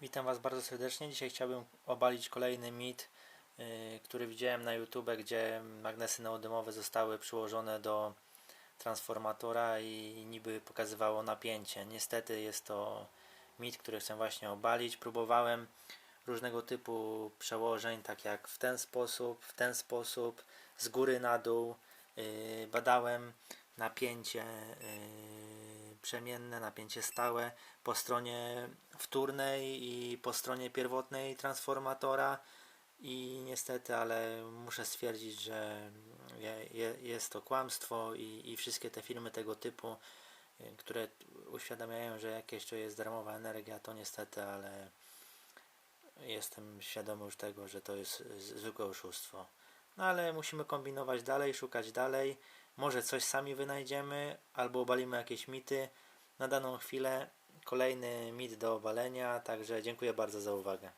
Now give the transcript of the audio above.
Witam Was bardzo serdecznie. Dzisiaj chciałbym obalić kolejny mit, yy, który widziałem na YouTube, gdzie magnesy neodymowe zostały przyłożone do transformatora i niby pokazywało napięcie. Niestety jest to mit, który chcę właśnie obalić. Próbowałem różnego typu przełożeń, tak jak w ten sposób, w ten sposób, z góry na dół. Yy, Badałem napięcie yy, przemienne, napięcie stałe po stronie wtórnej i po stronie pierwotnej transformatora i niestety, ale muszę stwierdzić, że je, je, jest to kłamstwo i, i wszystkie te filmy tego typu, y, które uświadamiają, że jakieś to jest darmowa energia, to niestety, ale jestem świadomy już tego, że to jest zwykłe oszustwo. No ale musimy kombinować dalej, szukać dalej. Może coś sami wynajdziemy, albo obalimy jakieś mity. Na daną chwilę kolejny mit do obalenia, także dziękuję bardzo za uwagę.